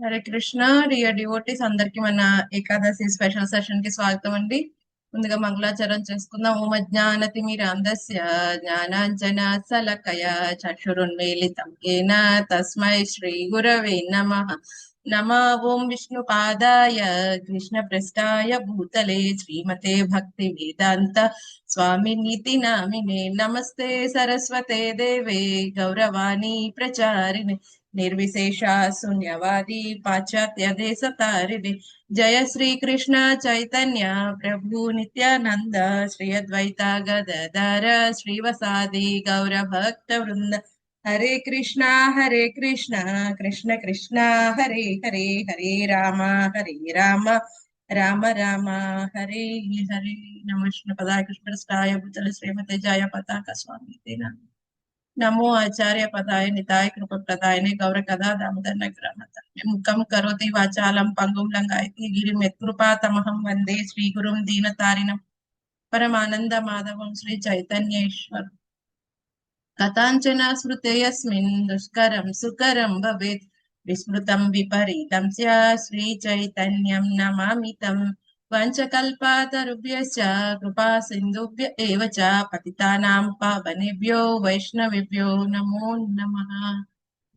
Hare Krishna dear devotees అందరికి మన Ekadashi special సెషన్కి స్వాగతం అండి. ముందుగా మంగళాచరం చేసుకుందాం ఓం అజ్ఞానతిమిరాంధస్య జ్ఞానాంజన సలకయ చక్షురున్మీలితం ఏన తస్మై శ్రీ గురవే నమ. నమ ఓం విష్ణు పాదాయ కృష్ణ ప్రస్థాయ భూతలే శ్రీమతే భక్తి వేదాంత స్వామి నీతి నామినే. నమస్తే సరస్వతే దేవే గౌరవాణి ప్రచారిణి. నిర్విశేష శూన్యవాది పాశ్చాత్య దేశ తారిణి జయ శ్రీ కృష్ణ చైతన్య ప్రభు నిత్యానంద శ్రీ అద్వైత గదధర శ్రీవసాది గౌర భక్త వృంద హరే కృష్ణ హరే కృష్ణ కృష్ణ కృష్ణ హరే హరే హరే రామ హరే రామ రామ రామ హరే హరే నమస్న పదాయ కృష్ణ నమో ఆచార్య పదాయ నితాయ కృప ప్రదాయనే గౌర కథా దామోదర్ గ్రహత ముఖం కరోతి వాచాలం పంగుం లంగాయతి గిరి మెత్కృపా తమహం వందే శ్రీ గురుం దీన తారిణం పరమానంద మాధవం శ్రీ చైతన్యేశ్వర్. కథాంచన స్మృతేయస్మిన్ దుష్కరం సుకరం భవేత్. విస్మృతం విపరీతం స్యా శ్రీ చైతన్యం నమామితం వంచకల్పాతరుభ్యశ్చ కృపా సింధుభ్య ఏవ చ పతితానాం పావనేభ్యో వైష్ణవేభ్యో నమో నమ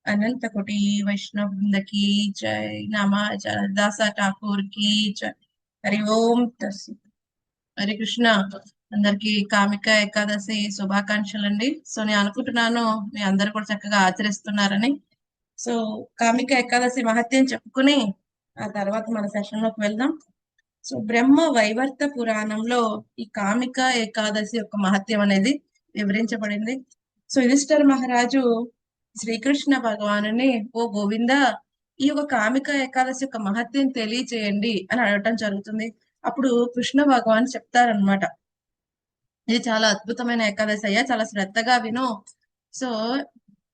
అనంతకుటి వైష్ణవ బృంద की జై నమ దాసా ఠాకూర్ की జై హరి ఓం తస్సు హరి కృష్ణ అందరికి కామిక ఏకాదశి శుభాకాంక్షలు అండి. సో నేను అనుకుంటున్నాను మీ అందరు కూడా చక్కగా ఆచరిస్తున్నారని. సో కామిక ఏకాదశి మహత్యం చెప్పుకుని ఆ తర్వాత మన సెషన్లోకి వెళ్దాం. సో బ్రహ్మ వైవర్త పురాణంలో ఈ కామిక ఏకాదశి యొక్క మహత్యం అనేది వివరించబడింది. సో యుధిష్ఠర్ మహారాజు శ్రీకృష్ణ భగవానుని ఓ గోవింద ఈ యొక్క కామిక ఏకాదశి యొక్క మహత్యం తెలియచేయండి అని అడగటం జరుగుతుంది. అప్పుడు కృష్ణ భగవాన్ చెప్తారనమాట ఇది చాలా అద్భుతమైన ఏకాదశి అయ్యా చాలా శ్రద్ధగా విను. సో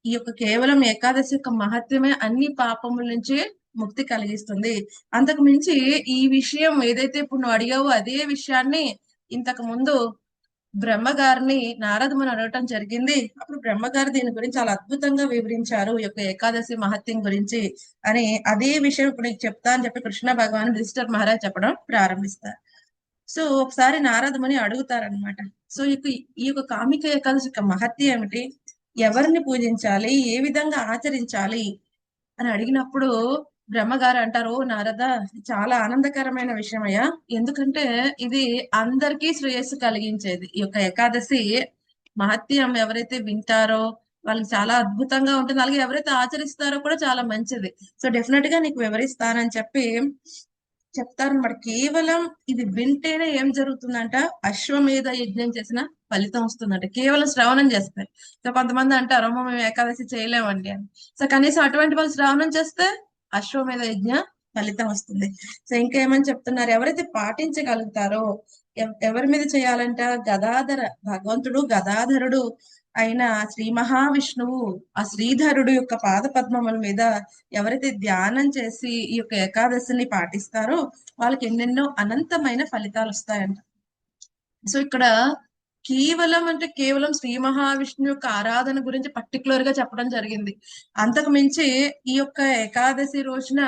ఈ యొక్క కేవలం ఏకాదశి యొక్క మహత్యమే అన్ని పాపముల నుంచి ముక్తి కలిగిస్తుంది. అంతకు మించి ఈ విషయం ఏదైతే ఇప్పుడు నువ్వు అడిగావో అదే విషయాన్ని ఇంతకు ముందు బ్రహ్మగారిని నారదముని అడగటం జరిగింది. అప్పుడు బ్రహ్మగారు దీని గురించి చాలా అద్భుతంగా వివరించారు. ఈ యొక్క ఏకాదశి మహత్యం గురించి అని అదే విషయం ఇప్పుడు నీకు చెప్తా అని చెప్పి కృష్ణ భగవాన్ రిజిస్టర్ మహారాజ్ చెప్పడం ప్రారంభిస్తారు. సో ఒకసారి నారదముని అడుగుతారనమాట సో ఈ యొక్క- ఈ యొక్క కామిక ఏకాదశి యొక్క మహత్యం ఏమిటి? ఎవరిని పూజించాలి? ఏ విధంగా ఆచరించాలి? అని అడిగినప్పుడు బ్రహ్మగారు అంటారు "ఓ నారద ఇది చాలా ఆనందకరమైన విషయం అయ్యా ఎందుకంటే ఇది అందరికీ శ్రేయస్సు కలిగించేది. ఈ యొక్క ఏకాదశి మహత్యం ఎవరైతే వింటారో వాళ్ళకి చాలా అద్భుతంగా ఉంటుంది. అలాగే ఎవరైతే ఆచరిస్తారో కూడా చాలా మంచిది. సో డెఫినెట్గా నీకు వివరిస్తానని చెప్పి చెప్తారన్నమాట కేవలం ఇది వింటేనే ఏం జరుగుతుందంట? అశ్వమేధ యజ్ఞం చేసిన ఫలితం వస్తుందంట. కేవలం శ్రవణం చేస్తారు సో కొంతమంది అంటారు అమ్మ మేము ఏకాదశి చేయలేమండి అని. సో కనీసం అటువంటి వాళ్ళు శ్రవణం చేస్తే అశ్వమేధ యజ్ఞ ఫలితం వస్తుంది. సో ఇంకా ఏమని చెప్తున్నారు? ఎవరైతే పాటించగలుగుతారో ఎవరి మీద చేయాలంట? గదాధర భగవంతుడు గదాధరుడు అయిన శ్రీ మహావిష్ణువు ఆ శ్రీధరుడు యొక్క పాద పద్మముల మీద ఎవరైతే ధ్యానం చేసి ఈ యొక్క ఏకాదశిని పాటిస్తారో వాళ్ళకి ఎన్నెన్నో అనంతమైన ఫలితాలు వస్తాయంట. సో ఇక్కడ కేవలం అంటే కేవలం శ్రీ మహావిష్ణువు యొక్క ఆరాధన గురించి పర్టికులర్గా చెప్పడం జరిగింది. అంతకు మించి ఈ యొక్క ఏకాదశి రోజున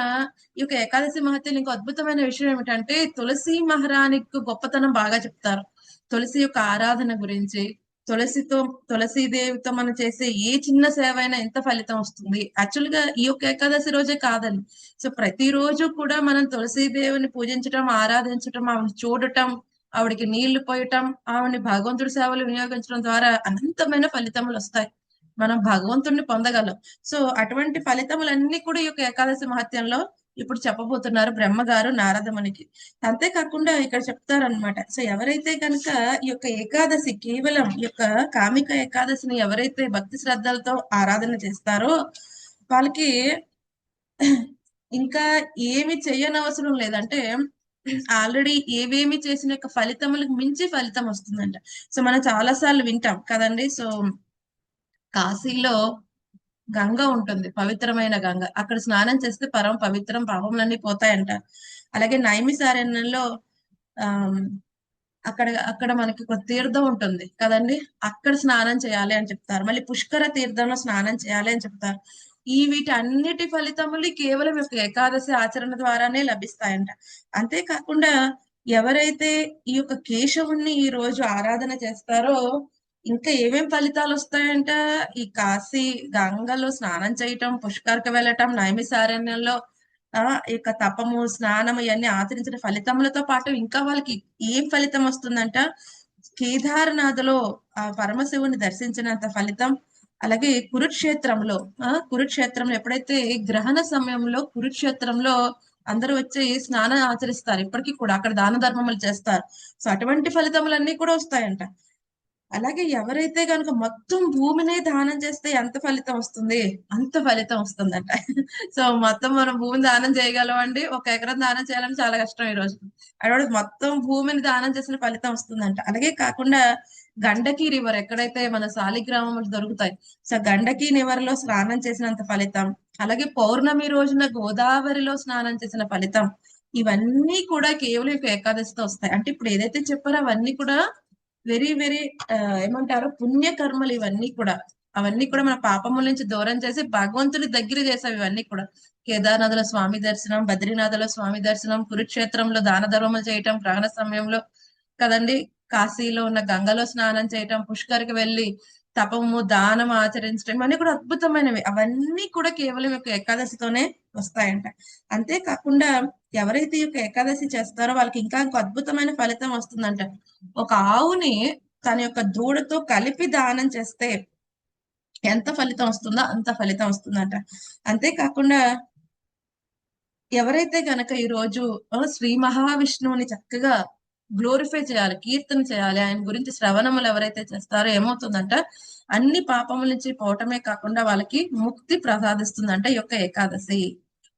ఈ యొక్క ఏకాదశి మహత్యం ఇంకో అద్భుతమైన విషయం ఏమిటంటే తులసి మహారాణికి గొప్పతనం బాగా చెప్తారు. తులసి యొక్క ఆరాధన గురించి తులసితో తులసీదేవితో మనం చేసే ఏ చిన్న సేవ అయినా ఎంత ఫలితం వస్తుంది? యాక్చువల్గా ఈ యొక్క ఏకాదశి రోజే కాదండి. సో ప్రతిరోజు కూడా మనం తులసీదేవిని పూజించటం ఆరాధించటం ఆమెను చూడటం ఆవిడకి నీళ్ళు పోయటం ఆవిడని భగవంతుడి సేవలు వినియోగించడం ద్వారా అనంతమైన ఫలితములు వస్తాయి. మనం భగవంతుడిని పొందగలం. సో అటువంటి ఫలితములన్నీ కూడా ఈ యొక్క ఏకాదశి మహత్యంలో ఇప్పుడు చెప్పబోతున్నారు బ్రహ్మగారు నారదమునికి. అంతేకాకుండా ఇక్కడ చెప్తారనమాట సో ఎవరైతే కనుక ఈ యొక్క ఏకాదశి కేవలం ఈ యొక్క కామిక ఏకాదశిని ఎవరైతే భక్తి శ్రద్ధలతో ఆరాధన చేస్తారో వాళ్ళకి ఇంకా ఏమి చేయనవసరం లేదంటే ఆల్రెడీ ఏవేమి చేసిన యొక్క ఫలితములకు మించి ఫలితం వస్తుందంట. సో మనం చాలా సార్లు వింటాం కదండి. సో కాశీలో గంగ ఉంటుంది పవిత్రమైన గంగ. అక్కడ స్నానం చేస్తే పరమ పవిత్రం పాపములన్నీ పోతాయంట. అలాగే నైమిసారణ్యంలో ఆ అక్కడ అక్కడ మనకి ఒక తీర్థం ఉంటుంది కదండి. అక్కడ స్నానం చేయాలి అని చెప్తారు. మళ్ళీ పుష్కర తీర్థంలో స్నానం చేయాలి అని చెప్తారు. ఈ వీటన్నిటి ఫలితములు కేవలం యొక్క ఏకాదశి ఆచరణ ద్వారానే లభిస్తాయంట. అంతేకాకుండా ఎవరైతే ఈ యొక్క కేశవుణ్ణి ఈ రోజు ఆరాధన చేస్తారో ఇంకా ఏమేం ఫలితాలు వస్తాయంట? ఈ కాశీ గంగలో స్నానం చేయటం పుష్కరకు వెళ్ళటం నైమిసారణ్యంలో ఆ ఈ యొక్క తపము స్నానము ఇవన్నీ ఆచరించిన ఫలితములతో పాటు ఇంకా వాళ్ళకి ఏం ఫలితం వస్తుందంట? కేదార్నాథ్లో ఆ పరమశివుని దర్శించినంత ఫలితం అలాగే కురుక్షేత్రంలో ఆ కురుక్షేత్రంలో ఎప్పుడైతే గ్రహణ సమయంలో కురుక్షేత్రంలో అందరూ వచ్చి స్నానం ఆచరిస్తారు ఇప్పటికీ కూడా అక్కడ దాన ధర్మములు చేస్తారు. సో అటువంటి ఫలితములన్నీ కూడా వస్తాయంట. అలాగే ఎవరైతే కనుక మొత్తం భూమినే దానం చేస్తే ఎంత ఫలితం వస్తుంది? అంత ఫలితం వస్తుందంట. సో మొత్తం మనం భూమిని దానం చేయగలం అండి ఒక ఎకరం దానం చేయాలని చాలా కష్టం ఈ రోజు అటువంటి మొత్తం భూమిని దానం చేసిన ఫలితం వస్తుందంట. అలాగే కాకుండా గండకి రివర్ ఎక్కడైతే మన సాలిగ్రామములు దొరుకుతాయి సో గండకి నివరలో స్నానం చేసినంత ఫలితం అలాగే పౌర్ణమి రోజున గోదావరిలో స్నానం చేసిన ఫలితం ఇవన్నీ కూడా కేవలం ఒక ఏకాదశితో వస్తాయి. అంటే ఇప్పుడు ఏదైతే చెప్పారో అవన్నీ కూడా వెరీ వెరీ ఏమంటారు పుణ్యకర్మలు ఇవన్నీ కూడా. అవన్నీ కూడా మన పాపముల నుంచి దూరం చేసి భగవంతుని దగ్గర చేసేవి ఇవన్నీ కూడా. కేదార్నాథుల స్వామి దర్శనం బద్రీనాథుల స్వామి దర్శనం కురుక్షేత్రంలో దాన ధర్మములు చేయటం ప్రాణ సమయంలో కదండి కాశీలో ఉన్న గంగలో స్నానం చేయటం పుష్కర్కి వెళ్ళి తపము దానం ఆచరించడం ఇవన్నీ కూడా అద్భుతమైనవి. అవన్నీ కూడా కేవలం యొక్క ఏకాదశితోనే వస్తాయంట. అంతేకాకుండా ఎవరైతే యొక్క ఏకాదశి చేస్తారో వాళ్ళకి ఇంకా ఇంకో అద్భుతమైన ఫలితం వస్తుందంట. ఒక ఆవుని తన యొక్క దూడతో కలిపి దానం చేస్తే ఎంత ఫలితం వస్తుందో అంత ఫలితం వస్తుందంట. అంతేకాకుండా ఎవరైతే గనక ఈ రోజు శ్రీ మహావిష్ణువుని చక్కగా గ్లోరిఫై చేయాలి కీర్తన చేయాలి ఆయన గురించి శ్రవణములు ఎవరైతే చేస్తారో ఏమవుతుందంట అన్ని పాపముల నుంచి పోవటమే కాకుండా వాళ్ళకి ముక్తి ప్రసాదిస్తుందంట ఈ యొక్క ఏకాదశి.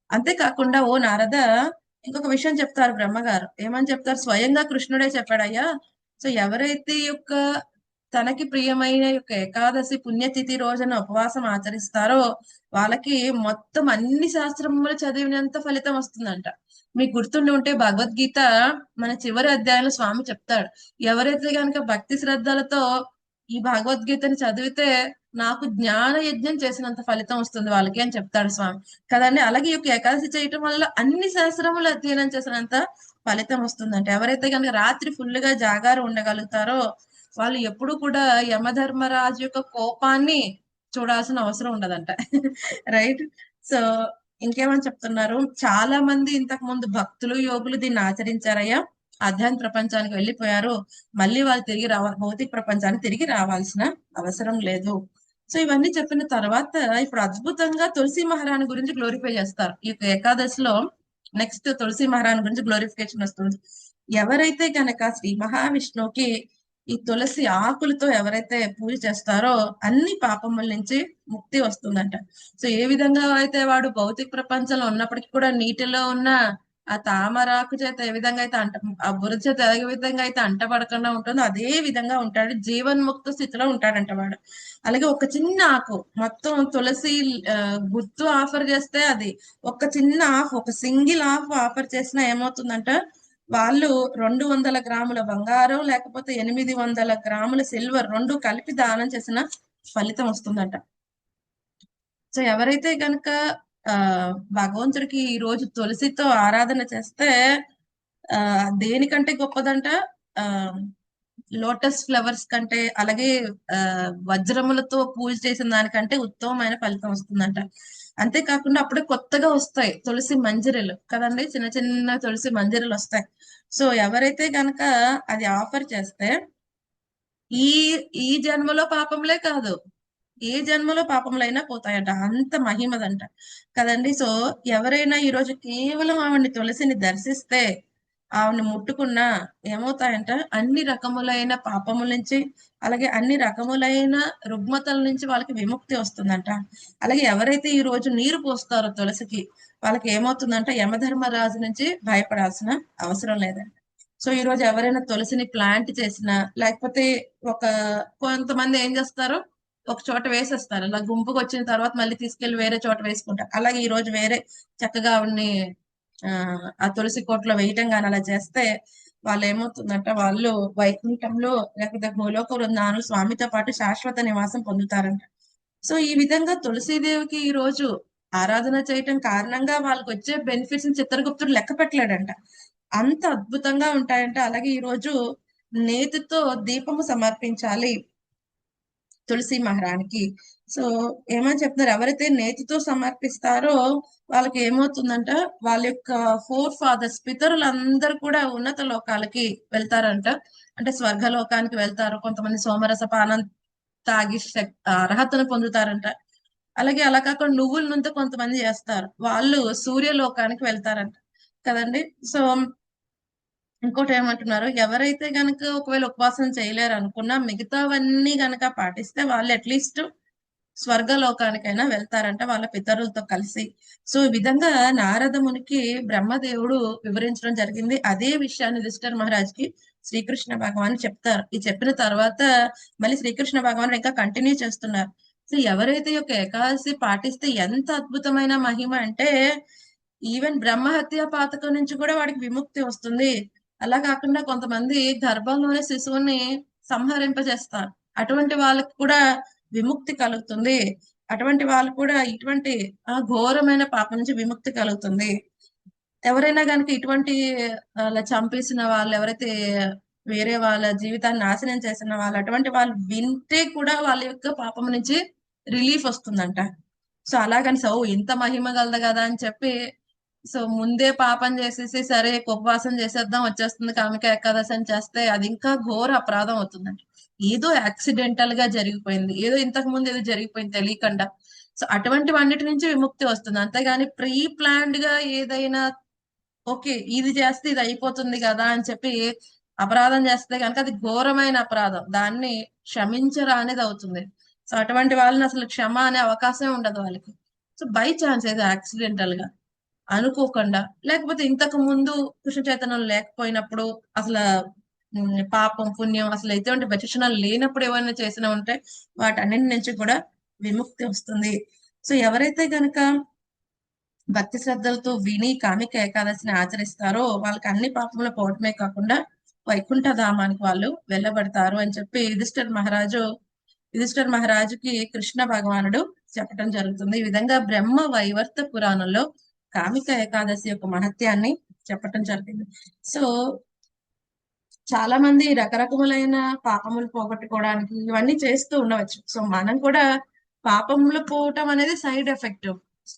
అంతేకాకుండా ఓ నారద ఇంకొక విషయం చెప్తారు బ్రహ్మగారు. ఏమని చెప్తారు? స్వయంగా కృష్ణుడే చెప్పాడయ్యా సో ఎవరైతే ఈ యొక్క తనకి ప్రియమైన యొక్క ఏకాదశి పుణ్యతిథి రోజున ఉపవాసం ఆచరిస్తారో వాళ్ళకి మొత్తం అన్ని శాస్త్రములు చదివినంత ఫలితం వస్తుందంట. మీకు గుర్తుండి ఉంటే భగవద్గీత మన చివరి అధ్యాయంలో స్వామి చెప్తాడు. ఎవరైతే కనుక భక్తి శ్రద్ధలతో ఈ భగవద్గీతని చదివితే నాకు జ్ఞాన యజ్ఞం చేసినంత ఫలితం వస్తుంది వాళ్ళకి అని చెప్తాడు స్వామి. కదండి? అలాగే ఈ యొక్క ఏకాదశి చేయటం వల్ల అన్ని శాస్త్రములు అధ్యయనం చేసినంత ఫలితం వస్తుందంట. ఎవరైతే కనుక రాత్రి ఫుల్గా జాగారు ఉండగలుగుతారో వాళ్ళు ఎప్పుడు కూడా యమధర్మరాజు యొక్క కోపాన్ని చూడాల్సిన అవసరం ఉండదంట. రైట్ సో ఇంకేమని చెప్తున్నారు? చాలా మంది ఇంతకు ముందు భక్తులు యోగులు దీన్ని ఆచరించారయ్యా. అధ్యాత్మ ప్రపంచానికి వెళ్ళిపోయారు. మళ్ళీ వాళ్ళు తిరిగి రావ భౌతిక ప్రపంచానికి తిరిగి రావాల్సిన అవసరం లేదు. సో ఇవన్నీ చెప్పిన తర్వాత ఇప్పుడు అద్భుతంగా తులసి మహారాణి గురించి గ్లోరిఫై చేస్తారు. ఈ యొక్క ఏకాదశిలో నెక్స్ట్ తులసి మహారాణి గురించి గ్లోరిఫికేషన్ వస్తుంది. ఎవరైతే గనక శ్రీ మహావిష్ణువుకి ఈ తులసి ఆకులతో ఎవరైతే పూజ చేస్తారో అన్ని పాపముల నుంచి ముక్తి వస్తుందంట. సో ఏ విధంగా అయితే వాడు భౌతిక ప్రపంచంలో ఉన్నప్పటికీ కూడా నీటిలో ఉన్న ఆ తామరాకు చేత ఏ విధంగా అయితే అంట ఆ బురద చేత ఏ విధంగా అయితే అంటపడకుండా ఉంటుందో అదే విధంగా ఉంటాడు. జీవన్ముక్త స్థితిలో ఉంటాడంట వాడు. అలాగే ఒక చిన్న ఆకు మొత్తం తులసి గుర్తు ఆఫర్ చేస్తే అది ఒక చిన్న ఆఫ్ ఒక సింగిల్ ఆఫ్ ఆఫర్ చేసినా ఏమవుతుందంట? వాళ్ళు రెండు వందల గ్రాముల బంగారం లేకపోతే ఎనిమిది వందల గ్రాముల సిల్వర్ రెండు కలిపి దానం చేసిన ఫలితం వస్తుందంట. సో ఎవరైతే కనుక ఆ భగవంతుడికి ఈ రోజు తులసితో ఆరాధన చేస్తే ఆ దేనికంటే గొప్పదంట? ఆ లోటస్ ఫ్లవర్స్ కంటే అలాగే ఆ వజ్రములతో పూజ చేసిన దానికంటే ఉత్తమమైన ఫలితం వస్తుందంట. అంతేకాకుండా అప్పుడే కొత్తగా వస్తాయి తులసి మంజరీలు. కదండి? చిన్న చిన్న తులసి మంజరీలు వస్తాయి. సో ఎవరైతే గనక అది ఆఫర్ చేస్తే ఈ ఈ జన్మలో పాపంలే కాదు. ఏ జన్మలో పాపములైనా పోతాయంట. అంత మహిమదంట. కదండి? సో ఎవరైనా ఈ రోజు కేవలం ఆవిడ్ని తులసిని దర్శిస్తే ఆవిని ముట్టుకున్నా ఏమవుతాయంట? అన్ని రకములైన పాపముల నుంచి అలాగే అన్ని రకములైన రుగ్మతల నుంచి వాళ్ళకి విముక్తి వస్తుందంట. అలాగే ఎవరైతే ఈ రోజు నీరు పోస్తారో తులసికి వాళ్ళకి ఏమవుతుందంట? యమధర్మరాజు నుంచి భయపడాల్సిన అవసరం లేదంట. సో ఈ రోజు ఎవరైనా తులసిని ప్లాంట్ చేసినా లేకపోతే ఒక కొంతమంది ఏం చేస్తారు? ఒక చోట వేసేస్తారు. అలా గుంపుకు వచ్చిన తర్వాత మళ్ళీ తీసుకెళ్ళి వేరే చోట వేసుకుంటారు. అలాగే ఈ రోజు వేరే చక్కగా ఆవిడ్ని ఆ తులసి కోట్లో వేయటం కానీ అలా చేస్తే వాళ్ళు ఏమవుతుందంట వాళ్ళు వైకుంఠంలో లేకపోతే భూలోక వృందాలు స్వామితో పాటు శాశ్వత నివాసం పొందుతారంట. సో ఈ విధంగా తులసీదేవికి ఈ రోజు ఆరాధన చేయటం కారణంగా వాళ్ళకి వచ్చే బెనిఫిట్స్ చిత్రగుప్తుడు లెక్క పెట్టలేడంట. అంత అద్భుతంగా ఉంటాయంట. అలాగే ఈ రోజు నేతితో దీపము సమర్పించాలి. తులసి మహారానికి సో ఏమని చెప్తున్నారు? ఎవరైతే నేతితో సమర్పిస్తారో వాళ్ళకి ఏమవుతుందంట? వాళ్ళ యొక్క ఫోర్ ఫాదర్స్ పితరులందరూ కూడా ఉన్నత లోకాలకి వెళ్తారంట. అంటే స్వర్గలోకానికి వెళ్తారు. కొంతమంది సోమరస పానం తాగి అర్హతను పొందుతారంట. అలాగే అలా కాకుండా నువ్వుల నుండి కొంతమంది చేస్తారు. వాళ్ళు సూర్యలోకానికి వెళ్తారంట. కదండి? సో ఇంకోటి ఏమంటున్నారు? ఎవరైతే గనక ఒకవేళ ఉపవాసం చేయలేరు అనుకున్నా మిగతావన్నీ గనక పాటిస్తే వాళ్ళు అట్లీస్ట్ స్వర్గలోకానికైనా వెళ్తారంట వాళ్ళ పితరులతో కలిసి. సో ఈ విధంగా నారద మునికి బ్రహ్మదేవుడు వివరించడం జరిగింది. అదే విషయాన్ని యుధిష్ఠిర మహారాజ్కి శ్రీకృష్ణ భగవాన్ చెప్తారు. ఈ చెప్పిన తర్వాత మళ్ళీ శ్రీకృష్ణ భగవాన్ ఇంకా కంటిన్యూ చేస్తున్నారు. సో ఎవరైతే ఒక యొక్క ఏకాదశి పాటిస్తే ఎంత అద్భుతమైన మహిమ అంటే ఈవెన్ బ్రహ్మహత్య పాతకం నుంచి కూడా వాడికి విముక్తి వస్తుంది. అలా కాకుండా కొంతమంది గర్భంలోనే శిశువుని సంహరింపజేస్తారు. అటువంటి వాళ్ళకి కూడా విముక్తి కలుగుతుంది. అటువంటి వాళ్ళు కూడా ఇటువంటి ఘోరమైన పాపం నుంచి విముక్తి కలుగుతుంది. ఎవరైనా కనుక ఇటువంటి అలా చంపేసిన వాళ్ళు ఎవరైతే వేరే వాళ్ళ జీవితాన్ని నాశనం చేసిన వాళ్ళు అటువంటి వాళ్ళు వింటే కూడా వాళ్ళ యొక్క పాపం నుంచి రిలీఫ్ వస్తుందంట. సో అలాగని సో ఇంత మహిమ గలదు కదా అని చెప్పి సో ముందే పాపం చేసేసి సరే ఉపవాసం చేసేద్దాం వచ్చేస్తుంది కామిక ఏకాదశి అని చేస్తే అది ఇంకా ఘోర అపరాధం అవుతుందండి. ఏదో యాక్సిడెంటల్గా జరిగిపోయింది. ఏదో ఇంతకు ముందు ఏదో జరిగిపోయింది తెలియకుండా. సో అటువంటి వాటి నుంచి విముక్తి వస్తుంది. అంతేగాని ప్రీ ప్లాన్డ్గా ఏదైనా ఓకే ఇది చేస్తే ఇది అయిపోతుంది కదా అని చెప్పి అపరాధం చేస్తే కనుక అది ఘోరమైన అపరాధం. దాన్ని క్షమించరా అనేది అవుతుంది. సో అటువంటి వాళ్ళని అసలు క్షమ అనే అవకాశం ఉండదు వాళ్ళకి. సో బై ఛాన్స్ ఏదో యాక్సిడెంటల్గా అనుకోకుండా లేకపోతే ఇంతకు ముందు కృష్ణ చైతన్యం లేకపోయినప్పుడు అసలు పాపం పుణ్యం అసలు ఎటువంటి విచక్షణలు లేనప్పుడు ఏమైనా చేసినా ఉంటే వాటన్నిటి నుంచి కూడా విముక్తి వస్తుంది. సో ఎవరైతే గనక భక్తి శ్రద్ధలతో విని కామిక ఏకాదశిని ఆచరిస్తారో వాళ్ళకి అన్ని పాపములు పోవటమే కాకుండా వైకుంఠ ధామానికి వాళ్ళు వెళ్ళబడతారు అని చెప్పి యుధిష్ఠర్ మహారాజు యుధిష్ఠర్ మహారాజుకి కృష్ణ భగవానుడు చెప్పడం జరుగుతుంది. ఈ విధంగా బ్రహ్మ వైవర్త పురాణంలో కామిక ఏకాదశి యొక్క మహత్యాన్ని చెప్పటం జరిగింది. సో చాలా మంది రకరకములైన పాపములు పోగొట్టుకోవడానికి ఇవన్నీ చేస్తూ ఉండవచ్చు. సో మనం కూడా పాపములు పోవటం అనేది సైడ్ ఎఫెక్ట్.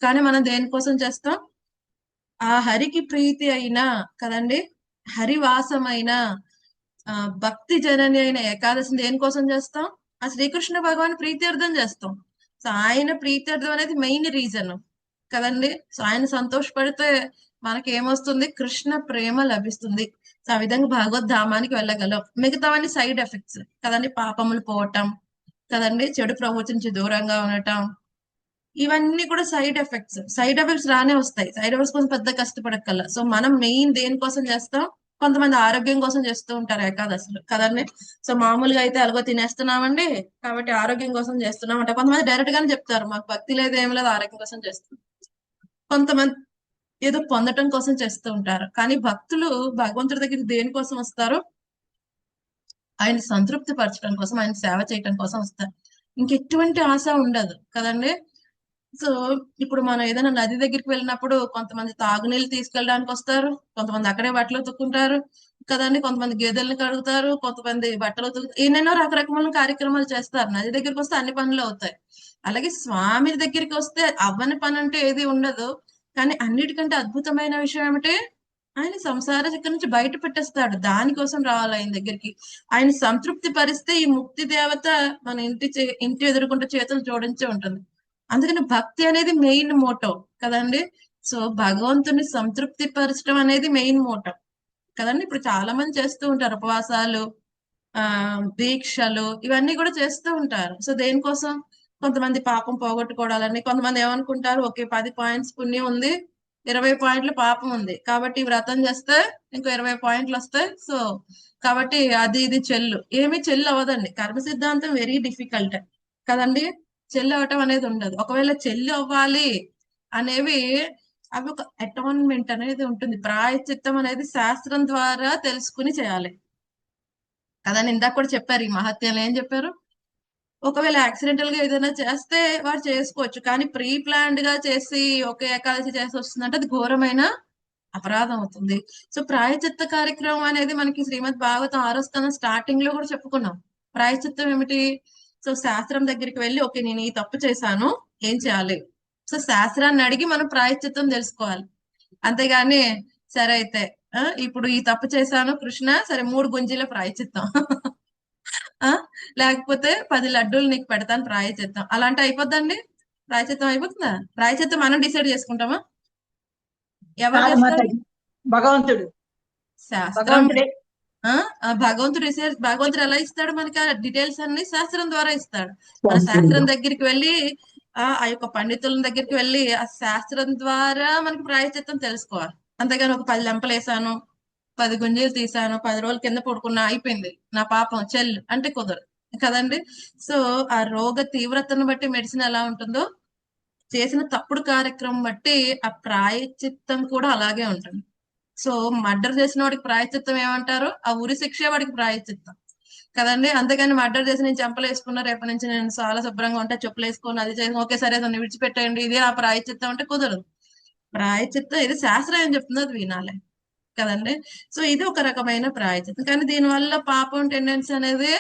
కానీ మనం దేనికోసం చేస్తాం? ఆ హరికి ప్రీతి అయినా కదండి హరివాసమైన ఆ భక్తి జనని అయిన ఏకాదశిని దేనికోసం చేస్తాం? ఆ శ్రీకృష్ణ భగవాన్ ప్రీత్యర్థం చేస్తాం. సో ఆయన ప్రీత్యర్థం అనేది మెయిన్ రీజన్. కదండి? సో ఆయన సంతోషపడితే మనకి ఏమొస్తుంది కృష్ణ ప్రేమ లభిస్తుంది. సో ఆ విధంగా భగవద్ధామానికి వెళ్ళగలం. మిగతావన్నీ సైడ్ ఎఫెక్ట్స్. కదండి? పాపములు పోవటం కదండి? చెడు ప్రవచించి దూరంగా ఉండటం. ఇవన్నీ కూడా సైడ్ ఎఫెక్ట్స్. సైడ్ ఎఫెక్ట్స్ రానే వస్తాయి. సైడ్ ఎఫెక్ట్స్ కోసం పెద్ద కష్టపడక్కల్లా సో మనం మెయిన్ దేనికోసం చేస్తాం? కొంతమంది ఆరోగ్యం కోసం చేస్తూ ఉంటారు ఏకాదశులు. కదండి? సో మామూలుగా అయితే అలాగో తినేస్తున్నామండి. కాబట్టి ఆరోగ్యం కోసం చేస్తున్నాం అంటే కొంతమంది డైరెక్ట్ గానే చెప్తారు. మాకు భక్తి లేదు ఏం లేదు ఆరోగ్యం కోసం చేస్తున్నాం. కొంతమంది ఏదో పొందటం కోసం చేస్తూ ఉంటారు. కానీ భక్తులు భగవంతుడి దగ్గరికి దేనికోసం వస్తారు? ఆయన సంతృప్తి పరచడం కోసం ఆయన సేవ చేయటం కోసం వస్తారు. ఇంకెటువంటి ఆశ ఉండదు కదండి? సో ఇప్పుడు మనం ఏదైనా నది దగ్గరికి వెళ్ళినప్పుడు కొంతమంది తాగునీళ్ళు తీసుకెళ్ళడానికి వస్తారు. కొంతమంది అక్కడే బట్టలు ఉతుక్కుంటారు కదండి కొంతమంది గేదెలను కడుగుతారు కొంతమంది బట్టలు ఉతుకుతారు ఎన్నెన్నో రకరకమైన కార్యక్రమాలు చేస్తారు. నది దగ్గరికి వస్తే అన్ని పనులు అవుతాయి. అలాగే స్వామి దగ్గరికి వస్తే అవ్వని పని అంటే ఏది ఉండదు. కానీ అన్నిటికంటే అద్భుతమైన విషయం ఏమిటే? ఆయన సంసార చక్రం నుంచి బయట పెట్టేస్తాడు. దానికోసం రావాలి ఆయన దగ్గరికి. ఆయన సంతృప్తి పరిస్తే ఈ ముక్తి దేవత మన ఇంటి చే- ఇంటి ఎదుర్కొంటే చేతులు జోడించే ఉంటుంది. అందుకని భక్తి అనేది మెయిన్ మోటో కదండి. సో భగవంతుని సంతృప్తి పరచడం అనేది మెయిన్ మోటో. కదండి? ఇప్పుడు చాలా మంది చేస్తూ ఉంటారు ఉపవాసాలు ఆ దీక్షలు ఇవన్నీ కూడా చేస్తూ ఉంటారు. సో దేనికోసం? కొంతమంది పాపం పోగొట్టుకోవాలని కొంతమంది ఏమనుకుంటారు? ఓకే పది పాయింట్స్ పుణ్యం ఉంది ఇరవై పాయింట్లు పాపం ఉంది. కాబట్టి వ్రతం చేస్తే ఇంకో ఇరవై పాయింట్లు వస్తాయి. సో కాబట్టి అది ఇది చెల్లు. ఏమీ చెల్లు అవ్వదండి. కర్మ సిద్ధాంతం వెరీ డిఫికల్ట్ కదండి? చెల్లు అవ్వటం అనేది ఉండదు. ఒకవేళ చెల్లు అవ్వాలి అనేవి అవి ఒక అటాన్మెంట్ అనేది ఉంటుంది. ప్రాయశ్చిత్తం అనేది శాస్త్రం ద్వారా తెలుసుకుని చేయాలి. కదా ఇందాక కూడా చెప్పారు. ఈ మహత్యాలు ఏం చెప్పారు? ఒకవేళ యాక్సిడెంటల్గా ఏదైనా చేస్తే వాడు చేసుకోవచ్చు. కానీ ప్రీ ప్లాన్డ్గా చేసి ఒకే ఏకాదశి చేసి వస్తుందంటే అది ఘోరమైన అపరాధం అవుతుంది. సో ప్రాయచిత్త కార్యక్రమం అనేది మనకి శ్రీమద్ భాగవతం ఆరో స్థానం స్టార్టింగ్లో కూడా చెప్పుకున్నాం. ప్రాయచిత్తం ఏమిటి? సో శాస్త్రం దగ్గరికి వెళ్ళి ఓకే నేను ఈ తప్పు చేశాను. ఏం చేయాలి? సో శాస్త్రాన్ని అడిగి మనం ప్రాయచిత్తం తెలుసుకోవాలి. అంతేగాని సరే అయితే ఆ, ఇప్పుడు ఈ తప్పు చేశాను కృష్ణ సరే మూడు గుంజీల ప్రాయచిత్తం ఆ లేకపోతే పది లడ్డూలు నీకు పెడతాను ప్రాయచిత్తం అలాంటి అయిపోద్దండి? ప్రాయచిత్తం అయిపోతుందా? ప్రాయచిత్తం మనం డిసైడ్ చేసుకుంటామా? ఎవరు భగవంతుడు. శాస్త్రం. భగవంతుడే. భగవంతుడు ఎలా ఇస్తాడు మనకి? ఆ డీటెయిల్స్ అన్ని శాస్త్రం ద్వారా ఇస్తాడు. మన శాస్త్రం దగ్గరికి వెళ్ళి ఆ ఆ యొక్క పండితుల దగ్గరికి వెళ్ళి ఆ శాస్త్రం ద్వారా మనకి ప్రాయచిత్తం తెలుసుకోవాలి. అంతేగాని ఒక పది లెంపలు వేసాను పది గుంజీలు తీసాను పది రోజుల కింద పడుకున్నా అయిపోయింది. నా పాపం చెల్లు అంటే కుదరదు. కదండి? సో ఆ రోగ తీవ్రతను బట్టి మెడిసిన్ ఎలా ఉంటుందో చేసిన తప్పుడు కార్యక్రమం బట్టి ఆ ప్రాయచిత్తం కూడా అలాగే ఉంటుంది. సో మర్డర్ చేసిన వాడికి ప్రాయచిత్తం ఏమంటారు? ఆ ఉరి శిక్ష వాడికి ప్రాయచిత్తం కదండి? అందుకని మర్డర్ చేసి నేను చెంపలు వేసుకున్నా రేపటి నుంచి నేను చాలా శుభ్రంగా ఉంటా చెప్పులు వేసుకొని అది చేసి ఓకే సరే దాన్ని విడిచిపెట్టండి ఇది ఆ ప్రాయచిత్తం అంటే కుదరదు. ప్రాయచిత్తం ఇది శాస్త్రం ఏం చెప్తుందో అది వినాలి. కదండి? సో ఇది ఒక రకమైన ప్రాయచిత్తం కానీ దీనివల్ల పాపం టెండెన్సీ అనేది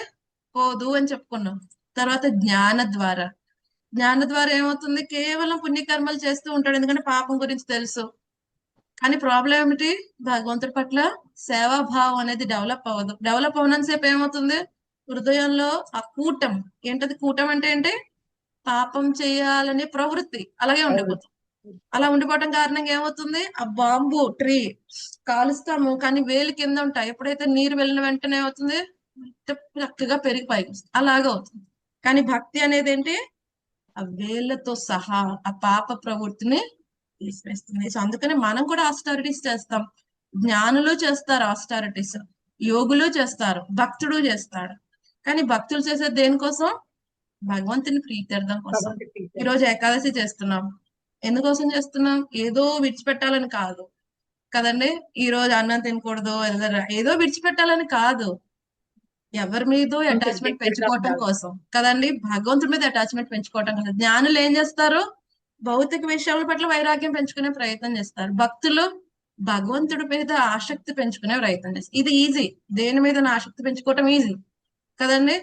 పోదు అని చెప్పుకున్నాం. తర్వాత జ్ఞాన ద్వారా. జ్ఞాన ద్వారా ఏమవుతుంది? కేవలం పుణ్యకర్మలు చేస్తూ ఉంటాడు. ఎందుకంటే పాపం గురించి తెలుసు. కానీ ప్రాబ్లం ఏమిటి? భగవంతుడి పట్ల సేవాభావం అనేది డెవలప్ అవ్వదు. డెవలప్ అవనంతసేపు ఏమవుతుంది? హృదయంలో ఆ కూటం. ఏంటది? కూటం అంటే ఏంటి? పాపం చేయాలనే ప్రవృత్తి. అలాగే ఉండిపోతుంది అలా ఉండిపోవటం కారణంగా ఏమవుతుంది? ఆ బాంబు ట్రీ కాలుస్తాము. కానీ వేలు కింద ఉంటాయి. ఎప్పుడైతే నీరు వెళ్ళిన వెంటనే ఏమవుతుంది? చక్కగా పెరిగి పైకి వస్తుంది. అలాగే అవుతుంది. కానీ భక్తి అనేది ఏంటి? ఆ వేళ్ళతో సహా ఆ పాప ప్రవృత్తిని తీసివేస్తుంది సో అందుకని మనం కూడా ఆస్టారిటీస్ చేస్తాం. జ్ఞానులు చేస్తారు ఆస్టారిటీస్. యోగులు చేస్తారు. భక్తుడు చేస్తాడు. కానీ భక్తులు చేసేది దేనికోసం? భగవంతుని ప్రీత్యర్థం కోసం. భగవంతుడి ఈ రోజు ఏకాదశి చేస్తున్నాం. ఎందుకోసం చేస్తున్నాం? ఏదో విడిచిపెట్టాలని కాదు. కదండి? ఈ రోజు అన్నం తినకూడదు ఏదో- ఏదో విడిచిపెట్టాలని కాదు. ఎవరి మీదో అటాచ్మెంట్ పెంచుకోవటం కోసం. కదండి? భగవంతుడి మీద అటాచ్మెంట్ పెంచుకోవటం కోసం. జ్ఞానులు ఏం చేస్తారు? భౌతిక విషయాల పట్ల వైరాగ్యం పెంచుకునే ప్రయత్నం చేస్తారు. భక్తులు భగవంతుడి మీద ఆసక్తి పెంచుకునే ప్రయత్నం చేస్తారు. ఇది ఈజీ దేని మీద ఆసక్తి పెంచుకోవటం ఈజీ కదండి?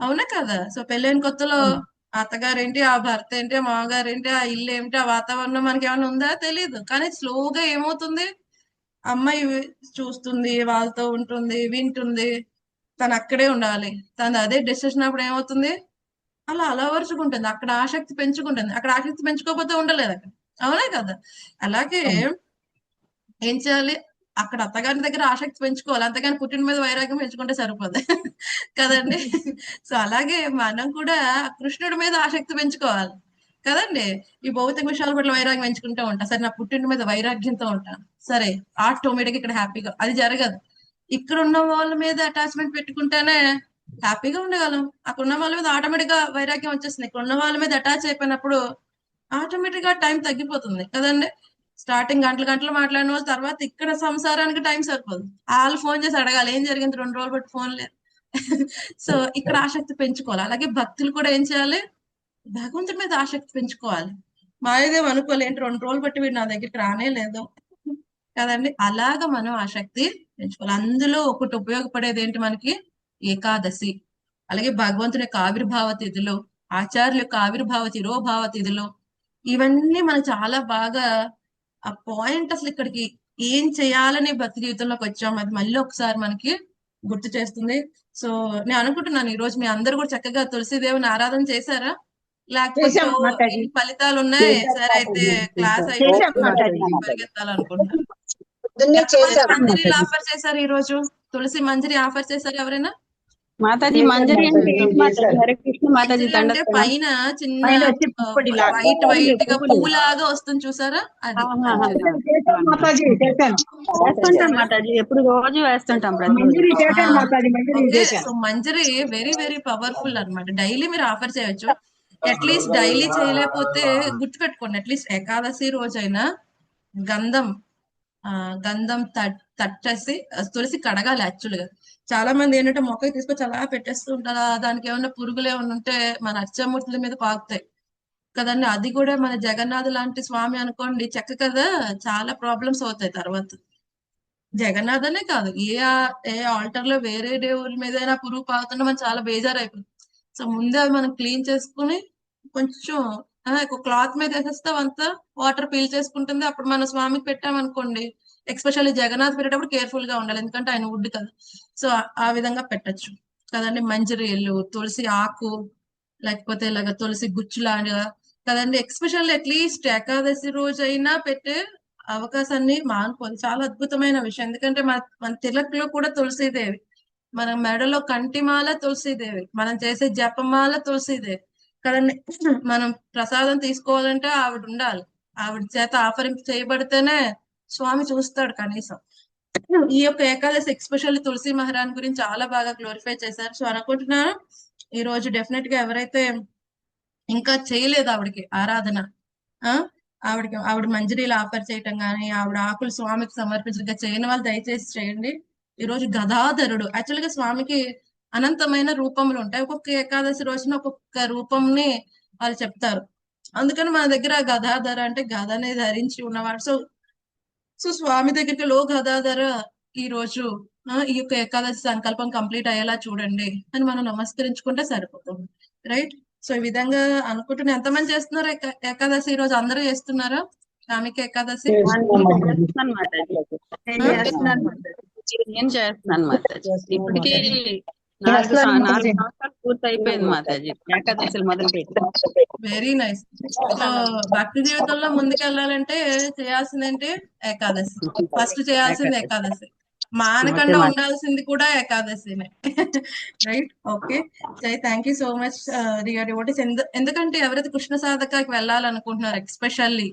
అవునా కదా? సో పెళ్ళైన కొత్తలో అత్తగారేంటి ఆ భర్త ఏంటి ఆ మామగారు ఏంటి ఆ ఇల్లు ఏమిటి ఆ వాతావరణం మనకి ఏమైనా ఉందా? తెలియదు కానీ స్లోగా ఏమవుతుంది? అమ్మాయి చూస్తుంది వాళ్ళతో ఉంటుంది వింటుంది. తను అక్కడే ఉండాలి. తను అదే డెసిషన్ అప్పుడు ఏమవుతుంది? అలా అలవరుచుకుంటుంది. అక్కడ ఆసక్తి పెంచుకుంటుంది. అక్కడ ఆసక్తి పెంచుకోకపోతే ఉండలేదు అక్కడ. అవునా కదా? అలాగే ఏం చేయాలి? అక్కడ అత్తగారి దగ్గర ఆసక్తి పెంచుకోవాలి. అంతగాని పుట్టిన మీద వైరాగ్యం పెంచుకుంటే సరిపోదు. కదండి? సో అలాగే మనం కూడా కృష్ణుడి మీద ఆసక్తి పెంచుకోవాలి. కదండి? ఈ భౌతిక విషయాల పట్ల వైరాగ్యం పెంచుకుంటూ ఉంటా. సరే నా పుట్టిన మీద వైరాగ్యంతో ఉంటాను సరే ఆటోమేటిక్ ఇక్కడ హ్యాపీగా. అది జరగదు. ఇక్కడ ఉన్న వాళ్ళ మీద అటాచ్మెంట్ పెట్టుకుంటేనే హ్యాపీగా ఉండగలం అక్కడ ఉన్న వాళ్ళ మీద ఆటోమేటిక్గా వైరాగ్యం వచ్చేస్తుంది ఇక్కడ ఉన్న వాళ్ళ మీద అటాచ్ అయిపోయినప్పుడు ఆటోమేటిక్గా టైం తగ్గిపోతుంది. కదండి? స్టార్టింగ్ గంటలు గంటలు మాట్లాడిన వాళ్ళు తర్వాత ఇక్కడ సంసారానికి టైం సరిపోదు. వాళ్ళు ఫోన్ చేసి అడగాలి. ఏం జరిగింది? రెండు రోజులు బట్టి ఫోన్ లేదు. సో ఇక్కడ ఆసక్తి పెంచుకోవాలి. అలాగే భక్తులు కూడా ఏం చేయాలి? భగవంతుడి మీద ఆసక్తి పెంచుకోవాలి. మాయదేవ్ అనుకోలేంటి రెండు రోజులు బట్టి వీడు నా దగ్గరికి రానే లేదు. కదండి? అలాగా మనం ఆసక్తి పెంచుకోవాలి. అందులో ఒకటి ఉపయోగపడేది ఏంటి మనకి? ఏకాదశి అలాగే భగవంతుని యొక్క ఆవిర్భావ తిథులు ఆచార్యుల యొక్క ఆవిర్భావ తిరోభావ తిథులు ఇవన్నీ మనకు చాలా బాగా ఆ పాయింట్ అసలు ఇక్కడికి ఏం చేయాలని భక్తి జీవితంలోకి వచ్చాం. అది మళ్ళీ ఒకసారి మనకి గుర్తు చేస్తుంది. సో నేను అనుకుంటున్నాను ఈ రోజు మీ అందరు కూడా చక్కగా తులసీదేవిని ఆరాధన చేశారా? లేకపోతే ఫలితాలు ఉన్నాయి? సరే అయితే క్లాస్. పరిగెత్తాలనుకుంటున్నాను మంజరి ఆఫర్ చేశారు ఈ రోజు తులసి మంజరి ఆఫర్ చేశారు ఎవరైనా? మాతాజీ మంజరి మాతాజీ, మాతాజీ దండ పైన చిన్న. వైట్ వైట్గా పువ్వులు. పువ్వులాగా వస్తుంది చూసారా? మాతాజీ చేశాను వేస్తుంటాం మాతాజీ. ఎప్పుడు రోజు వేస్తుంటాం మంజరి సో వెరీ వెరీ పవర్ఫుల్ అన్నమాట. డైలీ మీరు ఆఫర్ చేయొచ్చు. అట్లీస్ట్ డైలీ చేయలేకపోతే గుర్తుపెట్టుకోండి. అట్లీస్ట్ ఏకాదశి రోజైనా గంధం ఆ గంధం తట్- తట్టేసి తులసి కడగాలి యాక్చువల్గా చాలా మంది ఏంటంటే మొక్కకి తీసుకొచ్చి అలా పెట్టేస్తూ ఉంటారు. దానికి ఏమైనా పురుగులు ఏమైనా ఉంటే మన అర్చమూర్తుల మీద పాకుతాయి. కదండి? అది కూడా మన జగన్నాథ్ లాంటి స్వామి అనుకోండి చెక్క కదా? చాలా ప్రాబ్లమ్స్ అవుతాయి తర్వాత. జగన్నాథ్ అనే కాదు ఏ ఏ ఆల్టర్లో వేరే దేవుళ్ళ మీద పురుగు పాకుతుంటే మనం చాలా బేజారు అయిపోతుంది సో ముందే అవి మనం క్లీన్ చేసుకుని కొంచెం ఒక క్లాత్ మీద వేసేస్తే అంతా వాటర్ పీల్ చేసుకుంటుంది. అప్పుడు మన స్వామికి పెట్టామనుకోండి ఎక్స్పెషల్లీ జగన్నాథ్ పెట్టేటప్పుడు కేర్ఫుల్గా ఉండాలి. ఎందుకంటే ఆయన వుడ్ కదా. సో ఆ- విధంగా పెట్టొచ్చు. కదండి మంజరీలు తులసి ఆకు లేకపోతే ఇలాగ తులసి గుచ్చు లాంటిగా కదండి. ఎక్స్పెషల్లీ అట్లీస్ట్ ఏకాదశి రోజు అయినా పెట్టే అవకాశాన్ని మానుకోవాలి. చాలా అద్భుతమైన విషయం. ఎందుకంటే మన మన తిలక్లో కూడా తులసీదేవి. మన మెడలో కంటిమాల తులసీదేవి. మనం చేసే జపమాల తులసీదేవి. కదండి మనం ప్రసాదం తీసుకోవాలంటే ఆవిడ ఉండాలి. ఆవిడ చేత ఆఫరింగ్ చేయబడితేనే స్వామి చూస్తాడు కనీసం. ఈ యొక్క ఏకాదశి ఎక్స్పెషల్లీ తులసి మహారాణి గురించి చాలా బాగా గ్లోరిఫై చేశారు. సో అనుకుంటున్నాను ఈ రోజు డెఫినెట్గా ఎవరైతే ఇంకా చేయలేదు ఆవిడకి ఆరాధన ఆ? ఆవిడకి ఆవిడ మంజరీలు ఆఫర్ చేయటం కానీ ఆవిడ ఆకులు స్వామికి సమర్పించడం చేయని వాళ్ళు దయచేసి చేయండి. ఈ రోజు గదాధరుడు యాక్చువల్గా స్వామికి అనంతమైన రూపములు ఉంటాయి. ఒక్కొక్క ఏకాదశి రోజున ఒక్కొక్క రూపంని వాళ్ళు చెప్తారు. అందుకని మన దగ్గర గదాధర అంటే గదనే ధరించి ఉన్నవాడు. సో సో స్వామి దగ్గరికి లో గదాధర ఈ రోజు ఆ, ఈ యొక్క ఏకాదశి సంకల్పం కంప్లీట్ అయ్యేలా చూడండి అని మనం నమస్కరించుకుంటే సరిపోతుంది. రైట్? సో ఈ విధంగా అనుకుంటున్నా ఎంతమంది చేస్తున్నారు ఏకా- ఏకాదశి ఈ రోజు? అందరూ చేస్తున్నారా? స్వామికి ఏకాదశి? నేను చేస్తున్నాను మాతాజీ. నేను చేస్తున్నాను మాతాజీ. ఇప్పటికి నాలుగు చేస్తున్నాను సం- నాలుగు మాతాజీ. సంవత్సరాలు పూర్తి అయిపోయింది మాతాజీ ఏకాదశిలు మొదలు పెట్టి వెరీ నైస్ భక్తి జీవితంలో ముందుకెళ్ళాలంటే చేయాల్సింది ఏంటి ఏకాదశి. ఫస్ట్ చేయాల్సింది ఏకాదశి. మానకుండా ఉండాల్సింది కూడా ఏకాదశినే. రైట్ ఓకే జై thank you so much dear devotees ఎందుకంటే ఎవరైతే కృష్ణ సాధకకి వెళ్ళాలనుకుంటున్నారు ఎక్స్పెషల్లీ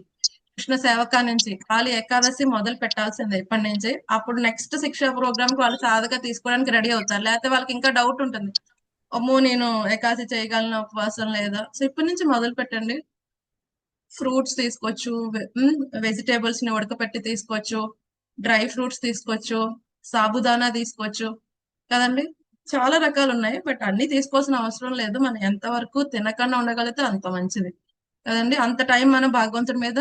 కృష్ణ సేవక నుంచి వాళ్ళు ఏకాదశి మొదలు పెట్టాల్సిందే ఇప్పటి నుంచి. అప్పుడు నెక్స్ట్ శిక్షా ప్రోగ్రామ్కి వాళ్ళు సాధక తీసుకోవడానికి రెడీ అవుతారు. లేకపోతే వాళ్ళకి ఇంకా డౌట్ ఉంటుంది. అమ్మో నేను ఏకాదశి చేయగలను ఉపవాసం లేదా? సో ఇప్పటి నుంచి మొదలు పెట్టండి. ఫ్రూట్స్ తీసుకోవచ్చు వెజిటేబుల్స్ని ఉడకపెట్టి తీసుకోవచ్చు డ్రై ఫ్రూట్స్ తీసుకోవచ్చు సాబుదానా తీసుకోవచ్చు. కదండి? చాలా రకాలు ఉన్నాయి బట్ అన్ని తీసుకోవాల్సిన అవసరం లేదు. మనం ఎంతవరకు తినకుండా ఉండగలిగితే అంత మంచిది. కదండి? అంత టైం మనం భగవంతుడి మీద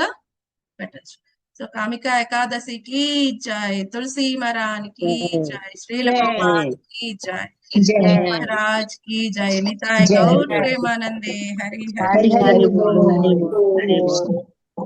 పెట్టచ్చు సో కామిక ఏకాదశికి జై తులసి మహారానికి జై శ్రీల ప్రభుపాదకి జై జై మహారాజ్ की जय निताय गौर प्रेमानंदे हरि हरि